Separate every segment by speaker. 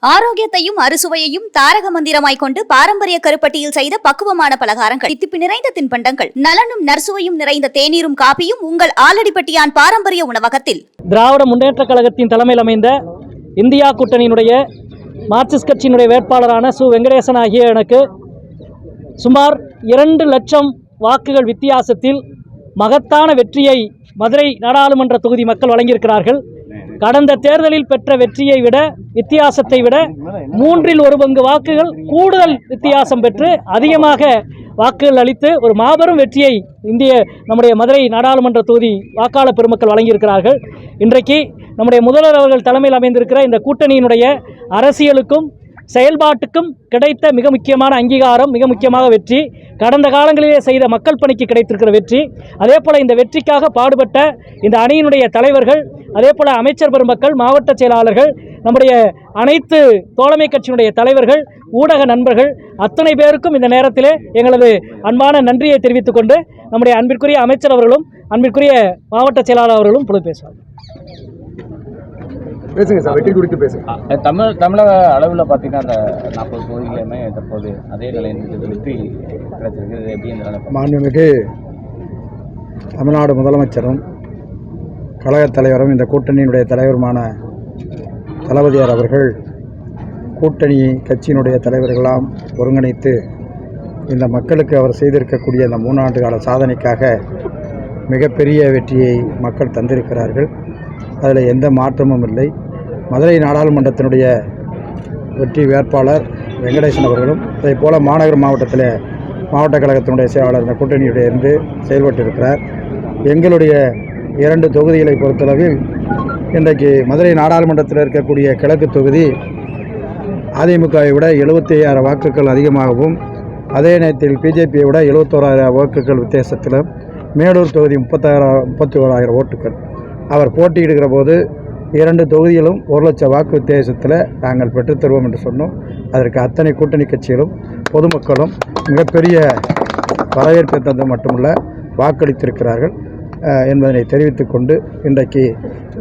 Speaker 1: ஆரோக்கியத்தையும் அறுசுவையையும் தாரக மந்திரமாய் கொண்டு பாரம்பரிய கருப்பட்டியில் செய்த பக்குவமான பலகாரங்கள். தித்திப்பு நிறைந்த தின்பண்டங்கள். நலனும் நர்சுவையும் நிறைந்த தேநீரும் காப்பியும் உங்கள் ஆலடிப்பட்டியான் பாரம்பரிய உணவகத்தில்.
Speaker 2: திராவிட முன்னேற்றக் கழகத்தின் தலைமையில் அமைந்த இந்தியா கூட்டணியினுடைய மார்க்சிஸ்ட் கட்சியினுடைய வேட்பாளரான சு. வெங்கடேசன் ஆகிய எனக்கு சுமார் இரண்டு லட்சம் வாக்குகள் வித்தியாசத்தில் மகத்தான வெற்றியை மதுரை நாடாளுமன்ற தொகுதி மக்கள் வழங்கியிருக்கிறார்கள். கடந்த தேர்தலில் பெற்ற வெற்றியை விட வித்தியாசத்தை விட மூன்றில் ஒரு பங்கு வாக்குகள் கூடுதல் வித்தியாசம் பெற்று அதிகமாக வாக்குகள் அளித்து ஒரு மாபெரும் வெற்றியை இந்திய நம்முடைய மதுரை நாடாளுமன்ற தொகுதி வாக்காளர் பெருமக்கள் வழங்கியிருக்கிறார்கள். இன்றைக்கு நம்முடைய முதல்வர் அவர்கள் தலைமையில் அமைந்திருக்கிற இந்த கூட்டணியினுடைய அரசியலுக்கும் செயல்பாட்டுக்கும் கிடைத்த மிக முக்கியமான அங்கீகாரம் மிக முக்கியமாக வெற்றி. கடந்த காலங்களிலே செய்த மக்கள் பணிக்கு கிடைத்திருக்கிற வெற்றி. அதே போல் இந்த வெற்றிக்காக பாடுபட்ட இந்த அணியினுடைய தலைவர்கள் அதே போல் அமைச்சர் பெருமக்கள் மாவட்ட செயலாளர்கள் நம்முடைய அனைத்து தோழமை கட்சியினுடைய தலைவர்கள் ஊடக நண்பர்கள் அத்தனை பேருக்கும் இந்த நேரத்திலே எங்களது அன்பான நன்றியை தெரிவித்துக் கொண்டு நம்முடைய அன்பிற்குரிய அமைச்சர் அவர்களும் அன்பிற்குரிய மாவட்ட செயலாளர் அவர்களும் பொழுது பேசுவார்
Speaker 3: பேசுங்க சார் வெற்றி குறித்து பேசுங்க.
Speaker 4: தமிழ் தமிழக அளவில் பார்த்தீங்கன்னா அந்த நாற்பது தொகுதிகளுமே தற்போது அதே நிலையில் வெற்றி கிடைச்சிருக்கு எப்படி
Speaker 3: மாண்புமிகு தமிழ்நாடு முதலமைச்சரும் கழகத் தலைவரும் இந்த கூட்டணியினுடைய தலைவருமான தளபதியார் அவர்கள் கூட்டணி கட்சியினுடைய தலைவர்களாம் ஒருங்கிணைத்து இந்த மக்களுக்கு அவர் செய்திருக்கக்கூடிய இந்த மூணாண்டு கால சாதனைக்காக மிகப்பெரிய வெற்றியை மக்கள் தந்திருக்கிறார்கள். அதில் எந்த மாற்றமும் இல்லை. மதுரை நாடாளுமன்றத்தினுடைய வெற்றி வேட்பாளர் வெங்கடேசன் அவர்களும் அதே போல் மாநகர் மாவட்டத்தில் மாவட்ட கழகத்தினுடைய செயலாளர் இந்த கூட்டணியுடைய இருந்து செயல்பட்டு இருக்கிறார் எங்களுடைய இரண்டு தொகுதிகளை பொறுத்தளவில் இன்றைக்கு மதுரை நாடாளுமன்றத்தில் இருக்கக்கூடிய கிழக்கு தொகுதி அதிமுகவை விட எழுபத்தி ஐயாயிரம் வாக்குகள் அதிகமாகவும் அதே நேரத்தில் பிஜேபியை விட எழுபத்தோராயிரம் வாக்குகள் வித்தியாசத்திலும் மேலூர் தொகுதி முப்பத்தாயிரம் முப்பத்தி ஓராயிரம் ஓட்டுகள். அவர் போட்டியிடுகிற போது இரண்டு தொகுதியிலும் ஒரு லட்சம் வாக்கு வித்தியாசத்தில் நாங்கள் பெற்றுத்தருவோம் என்று சொன்னோம். அதற்கு அத்தனை கூட்டணி கட்சிகளும் பொதுமக்களும் மிகப்பெரிய வரவேற்பை தந்தது மட்டுமல்ல வாக்களித்திருக்கிறார்கள். என்பதனை தெரிவித்துக்கொண்டு இன்றைக்கு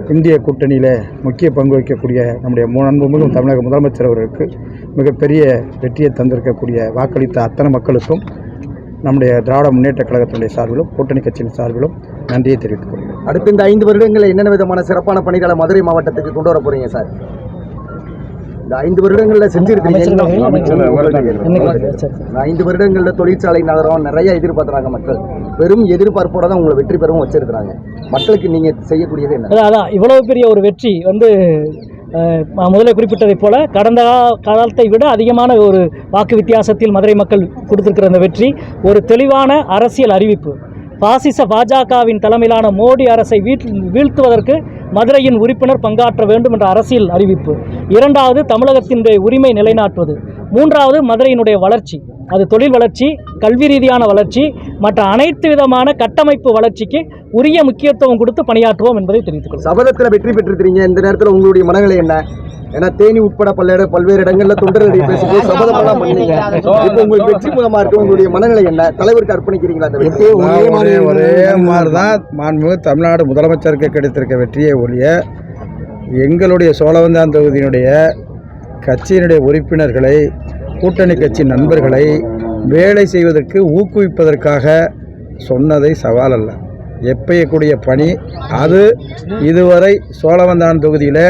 Speaker 3: இந்திய கூட்டணியில் முக்கிய பங்கு வகிக்கக்கூடிய நம்முடைய மு- அன்புமிகும் தமிழக முதலமைச்சர் அவர்களுக்கு மிகப்பெரிய வெற்றியை தந்திருக்கக்கூடிய வாக்களித்த அத்தனை மக்களுக்கும் நம்முடைய திராவிட முன்னேற்ற கழகத்தினுடைய சார்பிலும் கூட்டணி கட்சியின் சார்பிலும் நன்றியை தெரிவித்துக் கொள்கிறேன்.
Speaker 5: அடுத்த இந்த ஐந்து வருடங்களில் என்னென்ன விதமான சிறப்பான பணிகளை மதுரை மாவட்டத்துக்கு கொண்டு வர போறீங்க சார்? இந்த ஐந்து வருடங்களில் செஞ்சிருக்கீங்க ஐந்து வருடங்களில் தொழிற்சாலை நகரம் நிறைய எதிர்பார்க்குறாங்க மக்கள். பெரும் எதிர்பார்ப்போட தான் உங்களை வெற்றி பெறவும் வச்சிருக்கிறாங்க. மக்களுக்கு நீங்க செய்யக்கூடியது என்ன?
Speaker 2: அதான் இவ்வளவு பெரிய ஒரு வெற்றி வந்து முதல்ல குறிப்பிட்டதைப் போல கடந்த காலத்தை விட அதிகமான ஒரு வாக்கு வித்தியாசத்தில் மதுரை மக்கள் கொடுத்திருக்கிற அந்த வெற்றி ஒரு தெளிவான அரசியல் அறிவிப்பு. பாசிச பாஜகவின் தலைமையிலான மோடி அரசை வீழ் வீழ்த்துவதற்கு மதுரையின் உறுப்பினர் பங்காற்ற வேண்டும் என்ற அரசியல் அறிவிப்பு. இரண்டாவது தமிழகத்தினுடைய உரிமை நிலைநாட்டுவது. மூன்றாவது மதுரையினுடைய வளர்ச்சி. அது தொழில் வளர்ச்சி கல்வி ரீதியான வளர்ச்சி மற்ற அனைத்து விதமான கட்டமைப்பு வளர்ச்சிக்கு உரிய முக்கியத்துவம் கொடுத்து பணியாற்றுவோம் என்பதை தெரிவித்துக் கொள்கிறேன்.
Speaker 5: சபதத்தில் வெற்றி பெற்றிருக்கிறீங்க. இந்த நேரத்தில் உங்களுடைய மனநிலை என்ன? ஏன்னா தேனி உட்பட பல்வேறு பல்வேறு இடங்கள்ல தொண்டர்களை பேசும்போது சபதமெல்லாம் பண்ணீங்க. இப்போ உங்களுக்கு வெற்றி மூலமா இருக்கு. உங்களுடைய மனநிலை என்ன? தலைவருக்கு அர்ப்பணிக்கிறீங்களா அந்த
Speaker 3: ஒரே ஒரே மாதிரி தான் மாண்புமிகு தமிழ்நாடு முதலமைச்சருக்கு கிடைத்திருக்க வெற்றியை ஒழிய எங்களுடைய சோழவந்தான் தொகுதியினுடைய கட்சியினுடைய உறுப்பினர்களை கூட்டணி கட்சி நண்பர்களை வேலை செய்வதற்கு ஊக்குவிப்பதற்காக சொன்னதை சவால் அல்ல. எப்பயக்கூடிய பணி அது இதுவரை சோழவந்தான் தொகுதியில்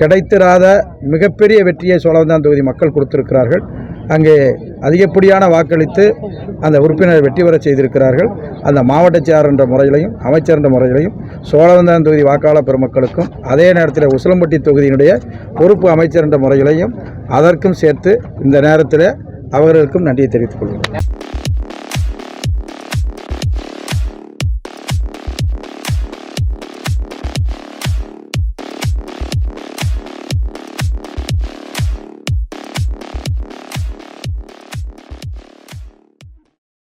Speaker 3: கிடைத்திராத மிகப்பெரிய வெற்றியை சோழவந்தான் தொகுதி மக்கள் கொடுத்திருக்கிறார்கள். அங்கே அதிகப்படியான வாக்களித்து அந்த உறுப்பினர் வெற்றி பெற செய்திருக்கிறார்கள். அந்த மாவட்ட செயலர் என்ற முறையிலையும் அமைச்சர் என்ற முறையிலையும் சோழவந்தான் தொகுதி வாக்காளர் பெருமக்களுக்கும் அதே நேரத்தில் உசிலம்பட்டி தொகுதியினுடைய பொறுப்பு அமைச்சர் என்ற முறையிலையும் அதற்கும் சேர்த்து இந்த நேரத்தில் அவர்களுக்கும் நன்றியை தெரிவித்துக் கொள்கிறேன்.